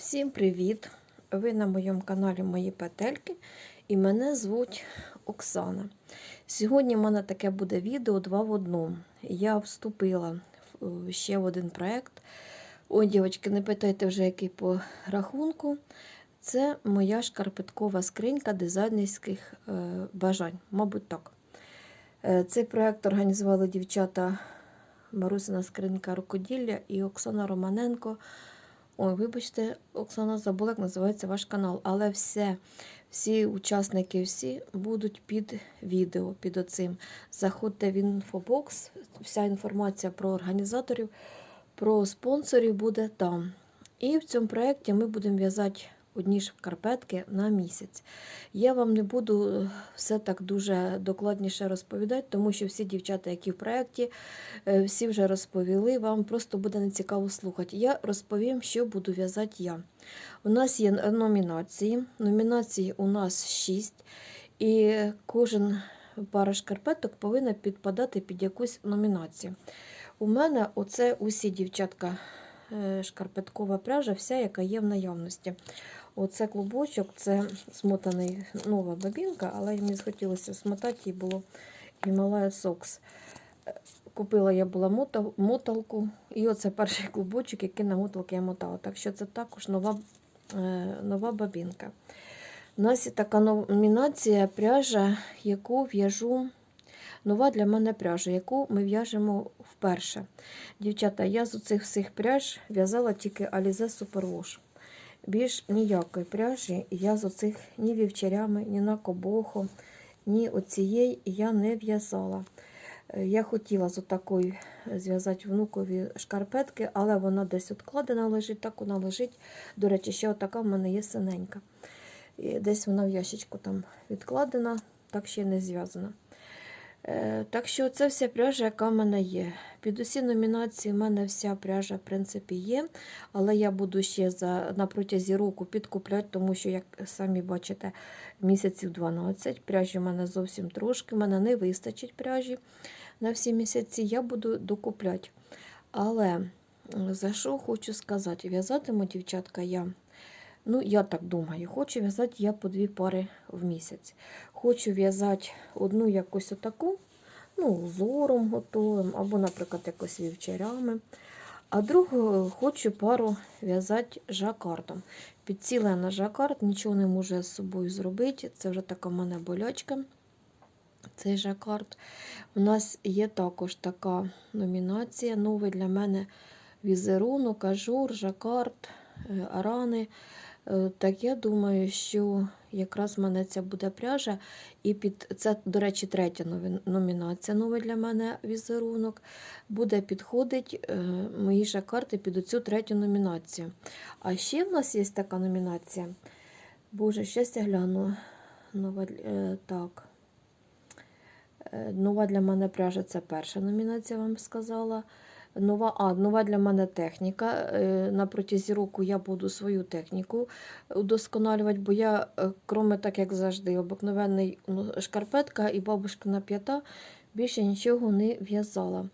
Всім привіт! Ви на моєму каналі Мої Петельки і мене звуть Оксана. Сьогодні в мене таке буде відео два в одному. Я вступила в ще в один проєкт. Ой, дівчатки, не питайте вже, який по рахунку. Це моя шкарпеткова скринька дизайнерських е, бажань, мабуть, так. Е, Цей проєкт організували дівчата Марусина Скринька рукоділля і Оксана Романенко. Ой, вибачте, Оксана забула, як називається ваш канал. Але все, всі учасники всі будуть під відео, під оцим. Заходьте в інфобокс, вся інформація про організаторів, про спонсорів буде там. І в цьому проєкті ми будемо в'язати одні шкарпетки на місяць. Я вам не буду е, все так дуже докладніше розповідати, тому що всі дівчата, які в проєкті, е, всі вже розповіли, вам просто буде нецікаво слухати. Я розповім, що буду в'язати я. У нас є номінації. Номінацій у нас 6, і кожен пара шкарпеток повинна підпадати під якусь номінацію. У мене оце усі дівчатка е, шкарпеткова пряжа, вся, яка є в наявності. Оце клубочок, це смотаний нова бабінка, але мені схотілося смотати, їй було Гімалая Сокс. Е, Купила я була мотал- моталку, і оце перший клубочок, який на моталки я мотала. Так що це також нова, е, нова бабінка. У нас є така номінація пряжа, яку в'яжу. Нова для мене пряжа, яку ми в'яжемо вперше. Дівчата, я з цих всіх пряж в'язала тільки Alize Superwash. Більш ніякої пряжі я з оцих ні вівчарями, ні на кобоху, ні оцієї я не в'язала. Е, Я хотіла з отакої зв'язати внукові шкарпетки, але вона десь відкладена лежить, так вона лежить. До речі, ще отака в мене є синенька. І десь вона в ящичку там відкладена, так ще не зв'язана. Е, Так що це вся пряжа, яка в мене є. Під усі номінації в мене вся пряжа, в принципі, є. Але я буду ще за, на протязі року підкупляти, тому що, як самі бачите, місяців 12. Пряжі в мене зовсім трошки. В мене не вистачить пряжі на всі місяці. Я буду докупляти. Але за що хочу сказати? В'язатиму, дівчатка, я. Ну, я так думаю, хочу в'язати я по дві пари в місяць. Хочу в'язати одну якусь отаку, ну, узором готовим, або, наприклад, якось вівчарями. А другу хочу пару в'язати жакардом. Підціла на жакард, нічого не можу з собою зробити. Це вже така в мене болячка. Цей жакард. У нас є також така номінація. Новий для мене візерунок, ажур, жакард, е, арани. Е, Так я думаю, що якраз в мене ця буде пряжа. І під це, до речі, третя номінація новий для мене візерунок. Буде підходить е, мої жакарди під оцю третю номінацію. А ще в нас є така номінація. Боже, щас я гляну. Нова, е, так. Нова для мене пряжа це перша номінація, я вам сказала. Нова, а, нова для мене техніка. Е, На протязі року я буду свою техніку удосконалювати, бо я, е, кроме так як завжди, обикновений ну, шкарпетка і бабушкина п'ята, більше нічого не в'язала.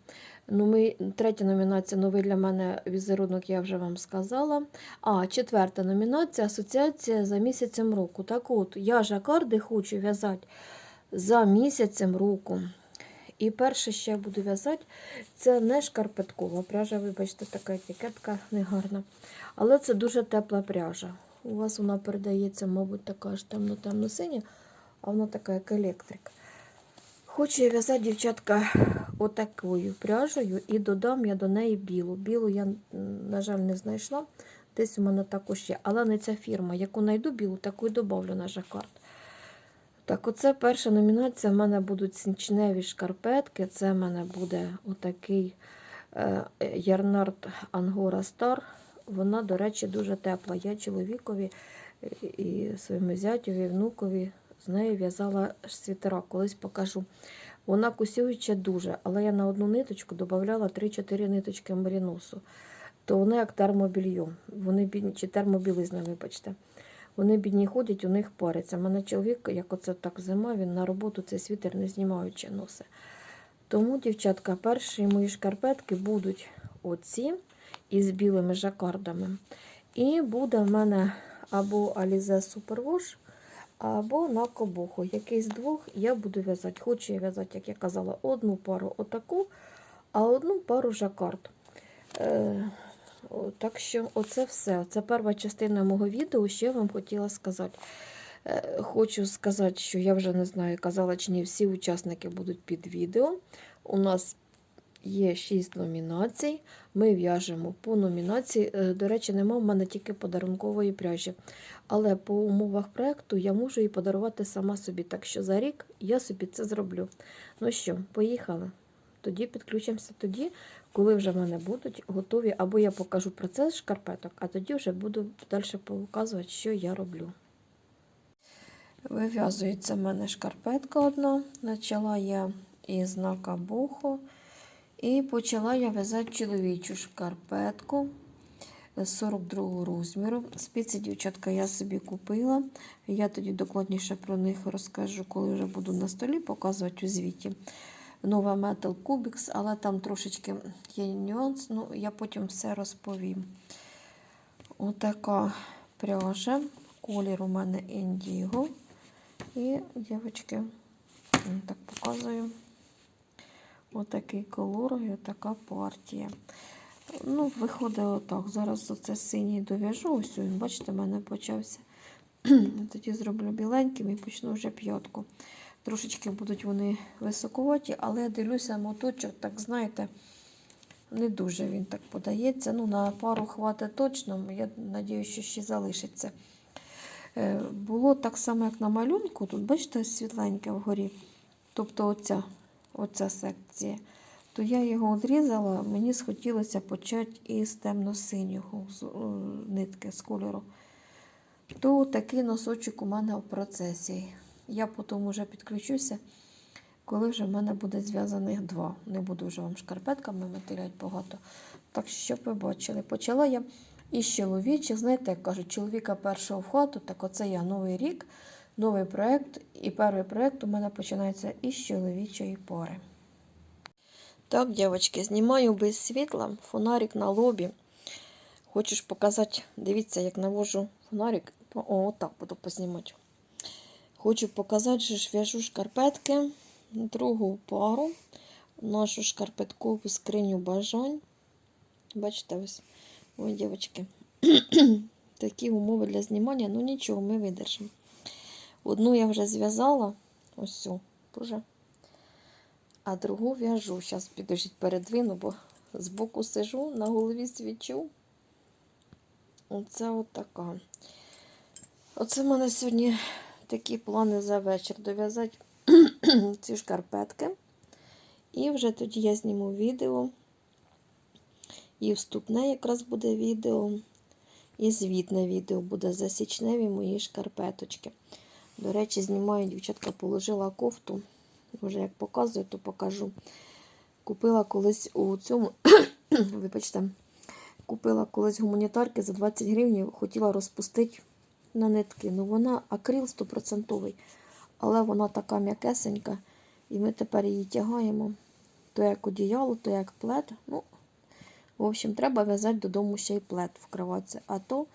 Ну, ми, третя номінація новий для мене візерунок, я вже вам сказала. А четверта номінація асоціація за місяцем року. Так от, я жакарди хочу в'язати за місяцем року. І перше, що я буду в'язати, це не шкарпеткова пряжа, вибачте, така етикетка негарна. Але це дуже тепла пряжа. У вас вона передається, мабуть, така ж темно-темно-синя, а вона така, як електрик. Хочу я в'язати, дівчатка, отакою пряжею і додам я до неї білу. Білу я, на жаль, не знайшла. Десь у мене також є. Але не ця фірма. Яку знайду білу, таку і добавлю на жакард. Так, оце перша номінація. В мене будуть сінчневі шкарпетки. Це в мене буде отакий е, Ярнард Ангора Стар. Вона, до речі, дуже тепла. Я чоловікові і своєму зятю, і внукові з нею в'язала світера. Колись покажу. Вона кусююча дуже, але я на одну ниточку додавала 3-4 ниточки меріносу. То вона як термобільйом. Вони чи термобілизна, вибачте. Вони бідні ходять, у них париться. У мене чоловік, як оце так зима, він на роботу цей світер не знімаючи носить. Тому, дівчатка, перші мої шкарпетки будуть оці із білими жакардами. І буде в мене або Alize Superwash, або на кобуху. Якийсь з двох я буду в'язати. Хочу я в'язати, як я казала, одну пару отаку, а одну пару жакард. Так що оце все. Це перша частина мого відео, що я вам хотіла сказати. Е, Хочу сказати, що я вже не знаю, казала чи ні, всі учасники будуть під відео. У нас є 6 номінацій. Ми в'яжемо по номінації. Е, До речі, нема в мене тільки подарункової пряжі. Але по умовах проєкту я можу її подарувати сама собі. Так що за рік я собі це зроблю. Ну що, поїхали. Тоді підключимося тоді, коли вже в мене будуть готові, або я покажу процес шкарпеток, а тоді вже буду далі показувати, що я роблю. Вив'язується в мене шкарпетка одна. Почала я із знака буху. І почала я в'язати чоловічу шкарпетку з 42 розміру. Спиці, дівчатка, я собі купила. Я тоді докладніше про них розкажу, коли вже буду на столі показувати у звіті. Нова Metal Cubics, але там трошечки є нюанс, ну я потім все розповім. Отака пряжа. Колір у мене індіго. І, дівчатки, так показую. Отакий колор і отака партія. Ну, виходить отак. Зараз оце синій дов'яжу. Ось бачите, в мене почався. Тоді зроблю біленьким і почну вже п'ятку. Трошечки будуть вони високоваті, але дивлюся, моточок, так знаєте, не дуже він так подається. Ну, на пару хватить точно, я сподіваюся, що ще залишиться. Е, Було так само, як на малюнку. Тут, бачите, світленьке вгорі. Тобто оця, оця секція. То я його зрізала, мені схотілося почати із темно-синього е, нитки з кольору. То такий носочок у мене в процесі. Я потім вже підключуся, коли вже в мене буде зв'язаних два. Не буду вже вам шкарпетками матерять багато. Так що, щоб ви бачили, почала я із чоловічих. Знаєте, як кажуть, чоловіка першого в хату, так оце я новий рік, новий проєкт. І перший проєкт у мене починається із чоловічої пори. Так, дівчатки, знімаю без світла, фонарик на лобі. Хочеш показати, дивіться, як навожу фонарик. О, отак буду познімати. Хочу показати, що ж в'яжу шкарпетки, другу пару, нашу шкарпеткову скриню бажань. Бачите, ось, ой, дівчатки, такі умови для знімання, ну нічого, ми видержимо. Одну я вже зв'язала, ось боже. А другу в'яжу. Зараз підожіть передвину, бо збоку сижу, на голові свічу. Оце от така. Оце в мене сьогодні такі плани за вечір дов'язати ці шкарпетки. І вже тоді я зніму відео. І вступне якраз буде відео. І звітне відео буде за січневі мої шкарпеточки. До речі, знімаю, дівчатка положила кофту. Вже як показую, то покажу. Купила колись у цьому, вибачте, купила колись гуманітарки за 20 гривень, хотіла розпустити на нитки. Ну вона акрил 100%, але вона така м'якесенька. І ми тепер її тягаємо то як одіяло, то як плед. Ну, в общем, треба в'язати додому ще й плед в. А то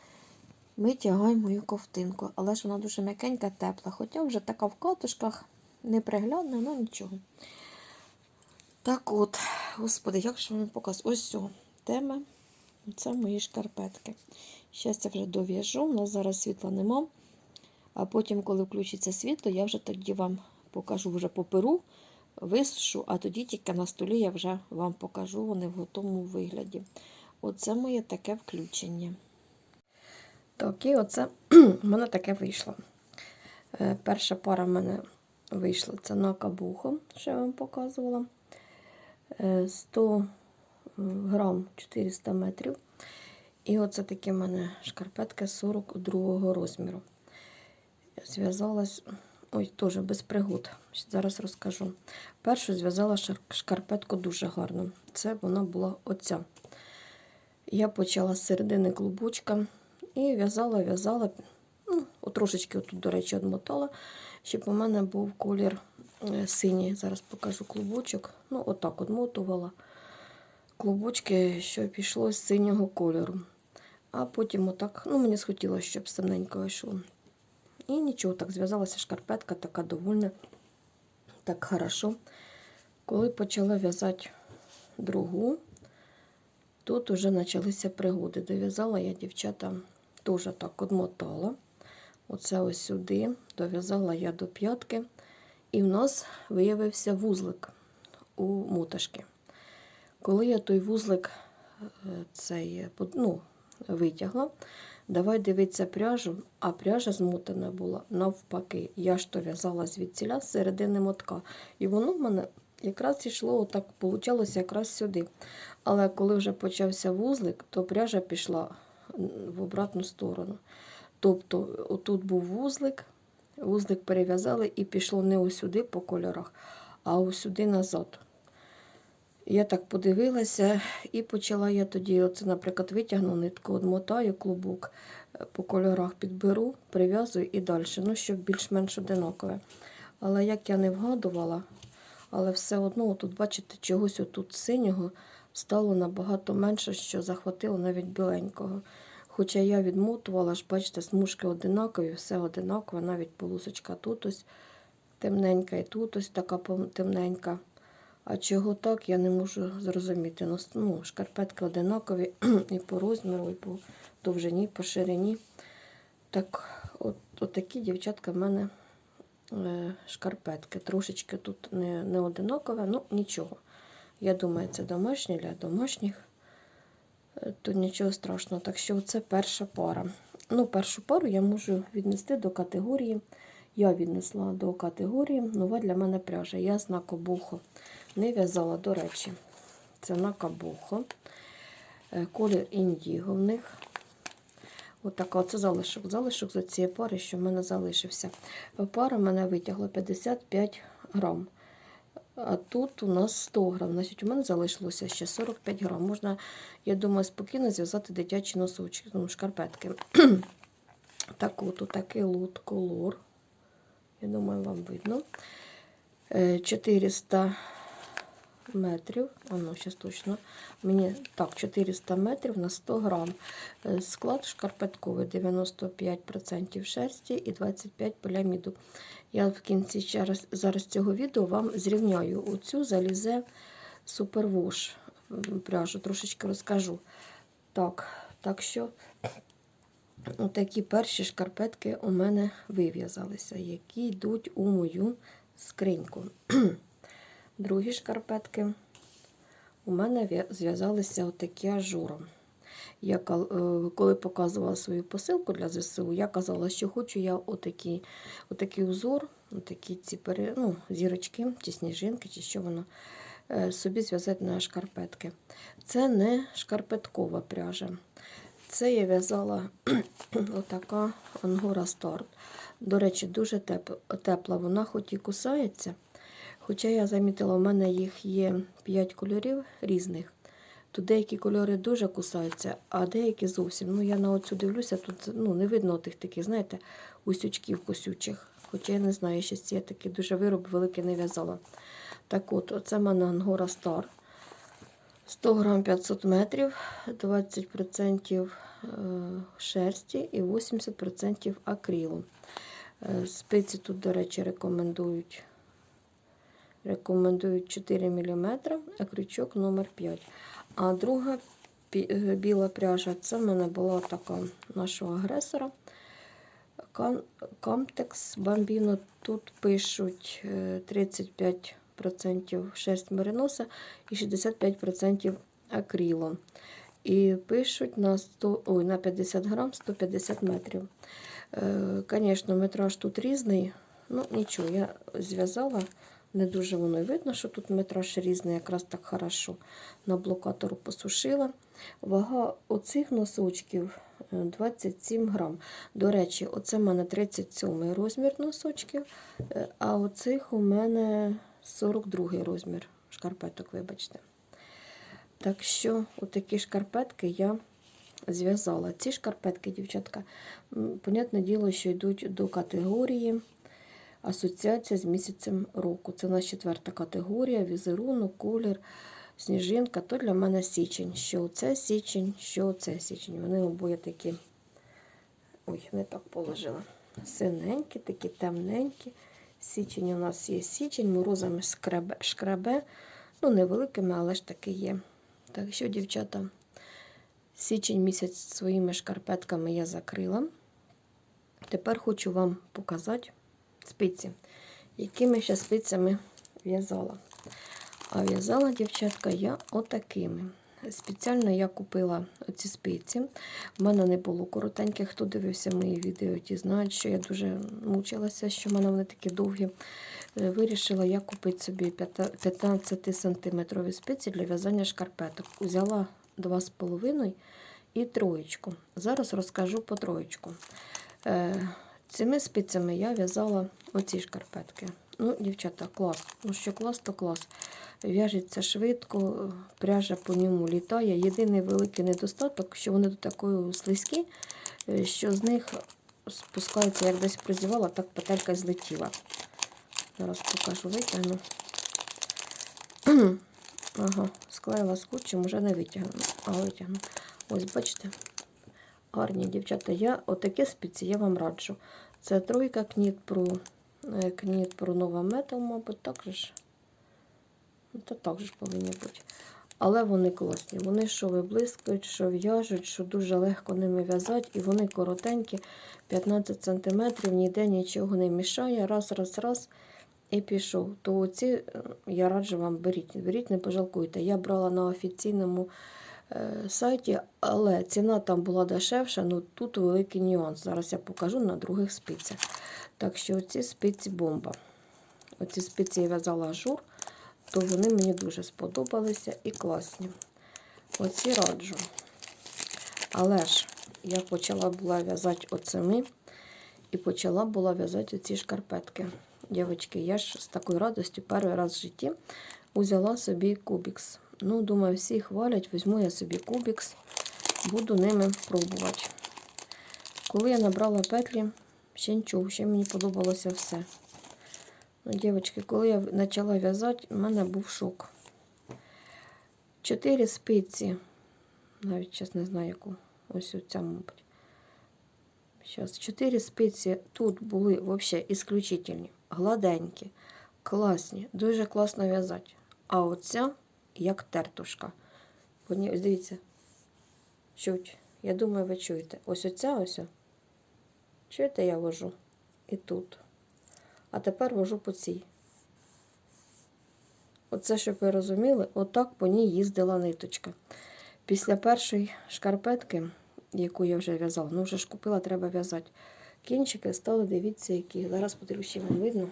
ми тягаємо мою ковтинку. Але ж вона дуже м'якенька, тепла. Хоча вже така в катушках неприглядна, ну нічого. Так от, господи, як ж вам показати? Ось все, тема. Це мої шкарпетки. Щас я вже дов'яжу, у нас зараз світла нема. А потім, коли включиться світло, я вже тоді вам покажу вже по висушу, а тоді тільки на столі я вже вам покажу вони в готовому вигляді. Оце моє таке включення. Так, і оце в мене таке вийшло. Е, Перша пара в мене вийшла це на кабуху, що я вам показувала. Е, 100 грам 400 метрів. І оце такі в мене шкарпетки 42 розміру. Зв'язалась, ой, теж без пригод. Зараз розкажу. Першу зв'язала шкарпетку дуже гарно. Це вона була оця. Я почала з середини клубочка і в'язала, в'язала. Ну, трошечки отут, до речі, одмотала, щоб у мене був колір е, синій. Зараз покажу клубочок. Ну, отак одмотувала клубочки, що пішло з синього кольору. А потім отак, ну мені схотілося, щоб темненько йшло. І нічого, так зв'язалася шкарпетка, така довольна, так хорошо. Коли почала в'язати другу, тут вже почалися пригоди. Дов'язала я дівчата теж так одмотала. Оце ось сюди, дов'язала я до п'ятки, і в нас виявився вузлик у моташки. Коли я той вузлик е, цей, ну, витягла, давай дивитися пряжу, а пряжа змотана була навпаки. Я ж то в'язала звідсіля з середини мотка. І воно в мене якраз йшло, отак получалося якраз сюди. Але коли вже почався вузлик, то пряжа пішла в обратну сторону. Тобто, отут був вузлик, вузлик перев'язали і пішло не ось сюди по кольорах, а ось сюди назад. Я так подивилася і почала я тоді, оце, наприклад, витягну нитку, одмотаю клубок, е, по кольорах підберу, прив'язую і далі, ну, щоб більш-менш одинакове. Але як я не вгадувала, але все одно, тут, бачите, чогось отут синього стало набагато менше, що захватило навіть біленького. Хоча я відмотувала, ж, бачите, смужки одинакові, все одинакове, навіть полосочка тут ось темненька, і тут ось така темненька. А чого так, я не можу зрозуміти. Ну, Ну, шкарпетки одинакові і по розміру, і по довжині, і по ширині. Так, от, от такі дівчатка в мене е, шкарпетки. Трошечки тут не, не одинакове, ну нічого. Я думаю, це домашні для домашніх. Е, Тут нічого страшного. Так що це перша пара. Ну, першу пару я можу віднести до категорії. Я віднесла до категорії нова для мене пряжа. Я з накобухо не в'язала, до речі. Це накабухо. Е, Колір індіго в них. Отака, оце залишок. Залишок за цієї пари, що в мене залишився. Пара в мене витягла 55 грам. А тут у нас 100 грам. Значить, у мене залишилося ще 45 грам. Можна, я думаю, спокійно зв'язати дитячі носочки, ну, шкарпетки. так от, такий лут колор. Я думаю, вам видно. Е, 400 метрів. А ну, зараз точно. Мені так, 400 метрів на 100 грам. Е, Склад шкарпетковий 95% шерсті і 25 поліаміду. Я в кінці зараз, зараз цього відео вам зрівняю оцю залізе супервош пряжу, трошечки розкажу. Так, так що такі перші шкарпетки у мене вив'язалися, які йдуть у мою скриньку. Другі шкарпетки у мене зв'язалися отакі ажуром. Я е, коли показувала свою посилку для ЗСУ, я казала, що хочу я отакий, отакий узор, отакі ці пере, ну, зірочки, чи сніжинки, чи що воно, е, собі зв'язати на шкарпетки. Це не шкарпеткова пряжа. Це я в'язала отака Ангора Старт. До речі, дуже теп- тепла. Вона хоч і кусається. Хоча я замітила, у мене їх є 5 кольорів різних. То деякі кольори дуже кусаються, а деякі зовсім. Ну, я на оцю дивлюся, тут ну, не видно тих таких, знаєте, усючків косючих. Хоча я не знаю, я ще ці такі дуже вироб великий не в'язала. Так от, оце в мене Ангора Стар. 100 грам 500 метрів, 20% е, шерсті і 80% акрилу. Е, спиці тут, до речі, рекомендують рекомендують 4 мм, а крючок номер 5 А друга е, біла пряжа це в мене була така нашого агресора. Камтекс бамбіно. Тут пишуть 35 40% шерсть мериноса і 65% акрилу. І пишуть на 100, ой, на 50 грам 150 метрів. Звісно, е, метраж тут різний. Ну, нічого, я зв'язала, не дуже воно і видно, що тут метраж різний, якраз так хорошо на блокатору посушила. Вага оцих носочків е, 27 грам. До речі, оце в мене 37 розмір носочків, е, а оцих у мене 42 розмір шкарпеток, вибачте. Так що, отакі шкарпетки я зв'язала. Ці шкарпетки, дівчатка, понятне діло, що йдуть до категорії асоціація з місяцем року. Це у нас четверта категорія, візерунок, колір. сніжинка, то для мене січень. Що це січень, що це січень. Вони обоє такі. Ой, не так положила. Синенькі, такі темненькі. Січень у нас є січень, морозами шкребе, шкребе. Ну, невеликими, але ж таки є. Так що, дівчата, січень місяць своїми шкарпетками я закрила. Тепер хочу вам показати спиці, якими ще спицями в'язала. А в'язала, дівчатка, я отакими. Спеціально я купила ці спиці. У мене не було коротеньких. Хто дивився мої відео, ті знають, що я дуже мучилася, що в мене вони такі довгі. Е, Вирішила я купити собі 15 сантиметрові спиці для в'язання шкарпеток. Взяла 2,5 і троєчку. Зараз розкажу по троєчку. Е, Цими спицями я в'язала оці шкарпетки. Ну, дівчата, клас. Ну, що клас, то клас. В'яжеться швидко, пряжа по ньому літає. Єдиний великий недостаток, що вони до такої слизькі, е, що з них спускається, як десь призівала, так петелька злетіла. Зараз покажу, витягну. ага, склеїла скотчем, вже не витягну, а витягну. Ось, бачите, гарні дівчата. Я отакі спиці я вам раджу. Це тройка Кніт е, Кніт Pro Nova Metal, мабуть, так же ж. Ну, Та так же ж повинні бути. Але вони класні. Вони що виблискують, що в'яжуть, що дуже легко ними в'язати, і вони коротенькі, 15 см, ніде нічого не мішає. Раз, раз, раз. І пішов. То оці е, я раджу вам беріть. Беріть, не пожалкуйте. Я брала на офіційному сайті, але ціна там була дешевша, ну тут великий нюанс. Зараз я покажу на других спицях. Так що оці спиці бомба. Оці спиці я в'язала ажур, то вони мені дуже сподобалися і класні. Оці раджу. Але ж я почала була в'язати оцими і почала була в'язати оці шкарпетки. Дівчатки, я ж з такою радістю перший раз в житті взяла собі кубікс. Ну, думаю, всі хвалять, візьму я собі кубікс, буду ними пробувати. Коли я набрала петлі, ще нічого, ще мені подобалося все. Ну, дівчатки, коли я почала в'язати, у мене був шок. Чотири спиці, навіть зараз не знаю яку, ось оця, мабуть. Зараз, чотири спиці тут були взагалі ісключительні, гладенькі, класні, дуже класно в'язати. А оця як тертушка. Ось дивіться. Чуть. Я думаю, ви чуєте. Ось оця ось. Чуєте, я вожу? І тут. А тепер вожу по цій. Оце, щоб ви розуміли, отак по ній їздила ниточка. Після першої шкарпетки, яку я вже в'язала, ну вже ж купила, треба в'язати. Кінчики стали, дивіться, які. Зараз подивлюсь, вам видно.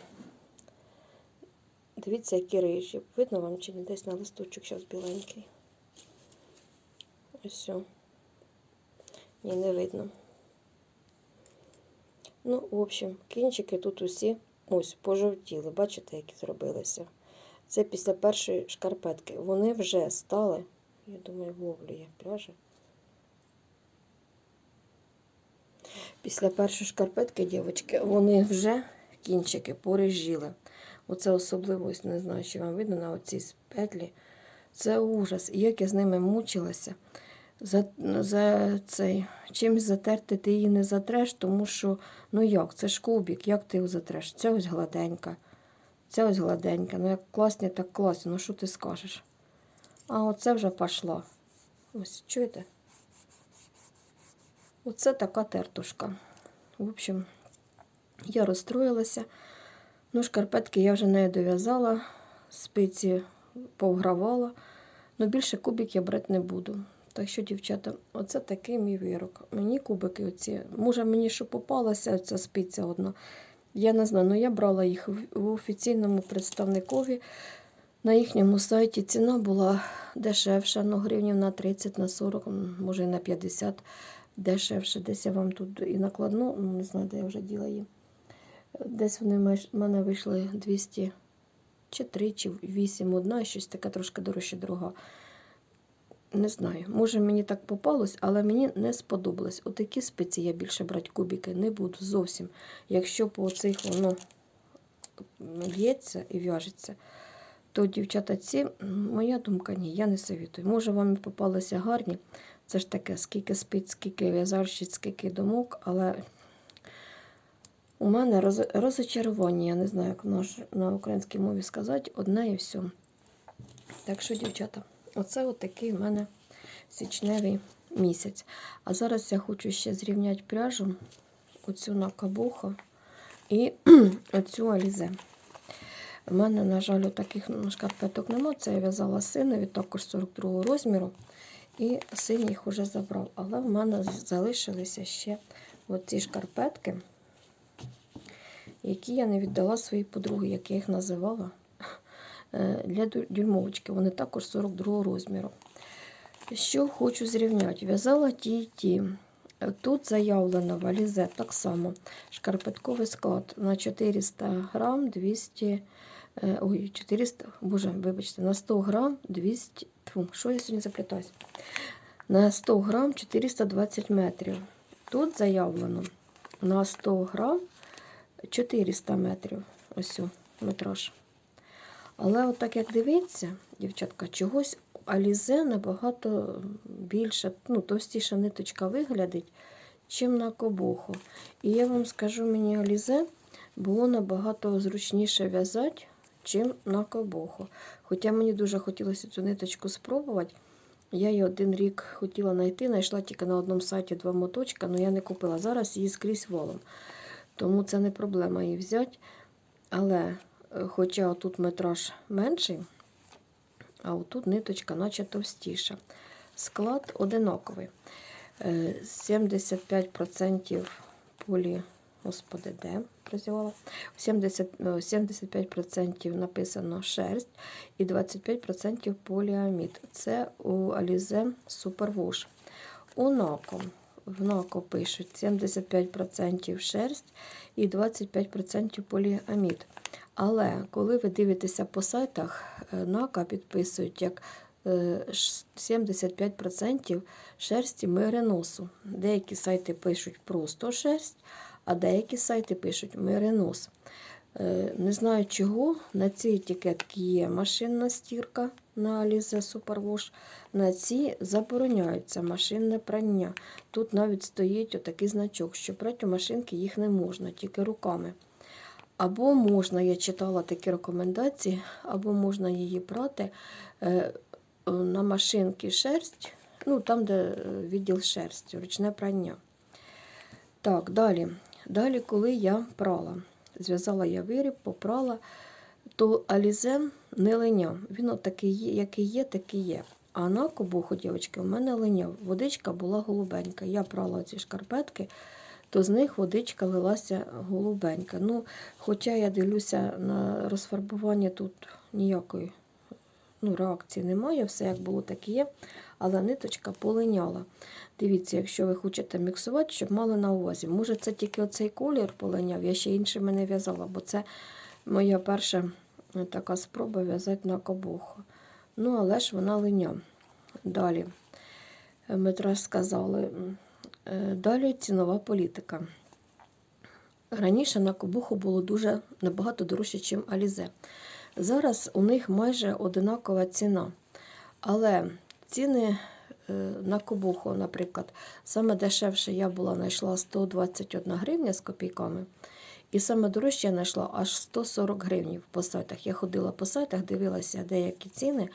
Дивіться, які рижі. Видно вам чи не десь на листочок зараз біленький. Ось. Ні, не видно. Ну, в общем, кінчики тут усі ось пожовтіли. Бачите, які зробилися. Це після першої шкарпетки. Вони вже стали, я думаю, ловлю є пряжа. Після першої шкарпетки, дівчатки, вони вже кінчики порежіли. Оце особливо, не знаю, чи вам видно на оцій петлі. Це ужас. І як я з ними мучилася. За, за цей, чимось затерти ти її не затреш, тому що, ну як, це ж кубик, як ти його затреш? Це ось гладенька. Це ось гладенька. Ну як класні, так класні. Ну що ти скажеш? А оце вже пішла. Ось, чуєте? Оце така тертушка. В общем, я розстроїлася. Ну, шкарпетки я вже не дов'язала, спиці повгравала. Ну, більше кубик я брати не буду. Так що, дівчата, оце такий мій вирок. Мені кубики оці. Може, мені що попалася ця спиця одна. Я не знаю, ну я брала їх в офіційному представникові. На їхньому сайті ціна була дешевша, ну, гривнів на 30, на 40, може і на 50 дешевше. Десь я вам тут і накладну, ну не знаю, де я вже діла її. Десь вони в мене вийшли 200 чи 3, чи 8 одна, щось таке трошки дорожче друга. Не знаю, може мені так попалось, але мені не сподобалось. Отакі спиці я більше брати кубики не буду зовсім. Якщо по цих воно б'ється і в'яжеться, то дівчата, ці, моя думка, ні, я не совітую. Може, вам і попалися гарні. Це ж таке, скільки спить, скільки в'язарщиць, скільки думок, але у мене роз, розочарування, я не знаю, як на, на українській мові сказати, одне і все. Так що, дівчата, оце отакий в мене січневий місяць. А зараз я хочу ще зрівняти пряжу, оцю на кабуху і оцю алізе. У мене, на жаль, таких шкарпеток нема. Це я в'язала синові, також 42 розміру. І син їх уже забрав. Але в мене залишилися ще оці шкарпетки, які я не віддала своїй подругі, як я їх називала, е, для дюймовочки. Вони також 42 розміру. Що хочу зрівняти? В'язала ті і ті. Тут заявлено валізе так само. Шкарпетковий склад на 400 грам 200. е, Ой, 400, боже, вибачте, на 100 грам 200. Тьфу, що я сьогодні заплітаюсь? На 100 грам 420 метрів. Тут заявлено на 100 грам 400 метрів. Ось метраж. Але от так як дивіться, дівчатка, чогось Алізе набагато більше, ну, товстіша ниточка виглядить, чим на кобуху. І я вам скажу, мені Алізе було набагато зручніше в'язати, чим на кобуху. Хоча мені дуже хотілося цю ниточку спробувати. Я її один рік хотіла знайти, знайшла тільки на одному сайті два моточка, але я не купила. Зараз її скрізь волом. Тому це не проблема її взяти. Але, е, хоча тут метраж менший, а отут ниточка наче товстіша. Склад одинаковий. Е, 75% полі, господи, де прозівала? 70, е, 75% написано шерсть і 25% поліамід. Це у Alize Superwash. У НАКО. В НАКО пишуть 75% шерсть і 25% поліамід. Але коли ви дивитеся по сайтах, е, НАКа підписують як е, 75% шерсті мериносу. Деякі сайти пишуть просто шерсть, а деякі сайти пишуть меринос. Е, Не знаю чого. На цій етикетці є машинна стірка на Alize Superwash. На цій забороняється машинне прання. Тут навіть стоїть отакий значок, що прати у машинки їх не можна, тільки руками. Або можна, я читала такі рекомендації, або можна її прати е, на машинки шерсть, ну там, де е, відділ шерсті, ручне прання. Так, далі. Далі, коли я прала, зв'язала я виріб, попрала, то алізе не линяв. Він от є, який є, такий є. А на кобуху, дівчатки, у мене линяв. Водичка була голубенька. Я прала ці шкарпетки, то з них водичка лилася голубенька. Ну, хоча я дивлюся на розфарбування, тут ніякої ну, реакції немає, все як було, так і є. Але ниточка полиняла. Дивіться, якщо ви хочете міксувати, щоб мали на увазі. Може, це тільки оцей колір полиняв, я ще іншими не в'язала, бо це моя перша е, така спроба в'язати на кобуху. Ну, але ж вона линя. Далі. Е, Метраж сказали. Е, Далі цінова політика. Раніше на кобуху було дуже набагато дорожче, ніж Алізе. Зараз у них майже одинакова ціна. Але ціни е, на кобуху, наприклад, саме дешевше я була знайшла 121 гривня з копійками. І саме дорожче я знайшла аж 140 гривень по сайтах. Я ходила по сайтах, дивилася деякі ціни,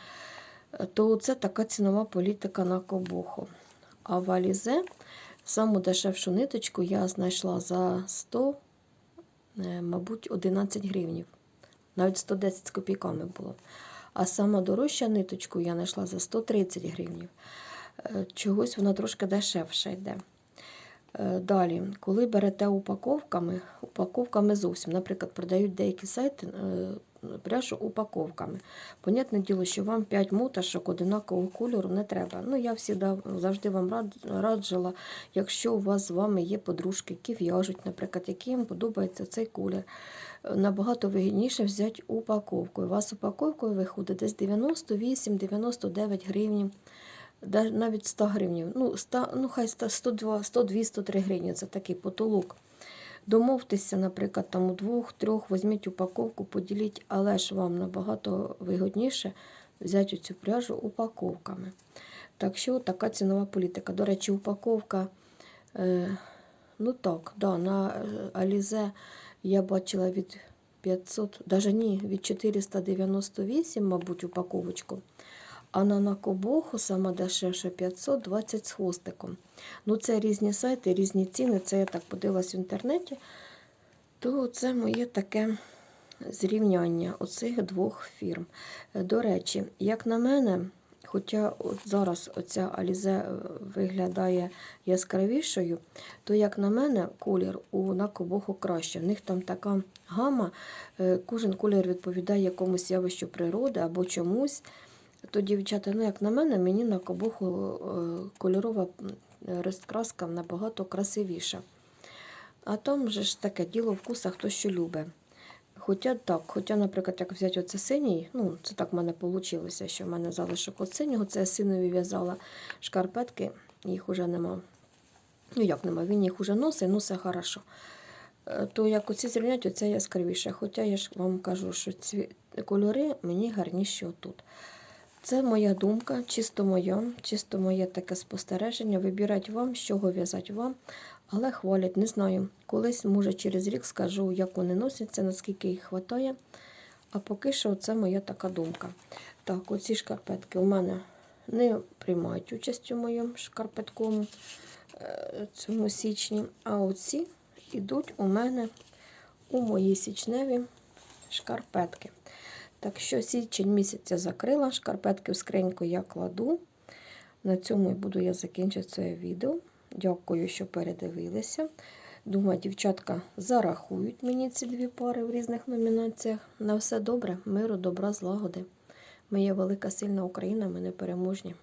то це така цінова політика на кобуху. А в Алізе саму дешевшу ниточку я знайшла за 100, е, мабуть, 11 гривень. Навіть 110 з копійками було. А сама дорожча ниточку я знайшла за 130 гривень. Е, Чогось вона трошки дешевше йде. Е, Далі, коли берете упаковками, упаковками зовсім, наприклад, продають деякі сайти е, пряжу упаковками. Понятне діло, що вам 5 моташок одинакового кольору не треба. Ну, я всегда, завжди вам рад, раджила, якщо у вас з вами є подружки, які в'яжуть, наприклад, які їм подобається цей колір, е, набагато вигідніше взяти упаковку. У вас упаковкою виходить десь 98-99 гривень. Навіть 100 гривень. Ну, 100, ну хай 100, 102, 102, 103 гривні це такий потолок. Домовтеся, наприклад, там у двох-трьох візьміть упаковку, поділіть, але ж вам набагато вигодніше взяти цю пряжу упаковками. Так що така цінова політика. До речі, упаковка, е, ну так, да, на Алізе я бачила від 500, даже ні, від 498, мабуть, упаковочку. А на Накобоху саме дешевше 520 з хвостиком. Ну, це різні сайти, різні ціни. Це я так подивилась в інтернеті. То це моє таке зрівняння оцих двох фірм. До речі, як на мене, хоча от зараз оця Алізе виглядає яскравішою, то як на мене, колір у Накобоху краще. В них там така гама, е, кожен колір відповідає якомусь явищу природи або чомусь. То, дівчата, ну як на мене, мені на кобоху е, кольорова розкраска набагато красивіша. А там же ж таке діло вкуса, хто що любить. Хоча так, хоча, наприклад, як взяти оце синій, ну, це так в мене вийшло, що в мене залишок от синього, це я синові в'язала шкарпетки, їх уже нема. Ну, як нема, він їх уже носить, ну все хорошо. Е, То як оці зрівняти, оце яскравіше. Хоча я ж вам кажу, що ці кольори мені гарніші отут. Це моя думка, чисто моя, чисто моє таке спостереження. Вибирать вам, з чого в'язати вам, але хвалять, не знаю. Колись, може, через рік скажу, як вони носяться, наскільки їх вистачає. А поки що це моя така думка. Так, оці шкарпетки у мене не приймають участь у моєму шкарпетковому е, цьому січні. А оці йдуть у мене у мої січневі шкарпетки. Так що січень місяць я закрила, шкарпетки в скриньку я кладу. На цьому і буду я закінчити це відео. Дякую, що передивилися. Думаю, дівчатка зарахують мені ці дві пари в різних номінаціях. На все добре, миру, добра, злагоди. Ми є велика сильна Україна, ми не переможні.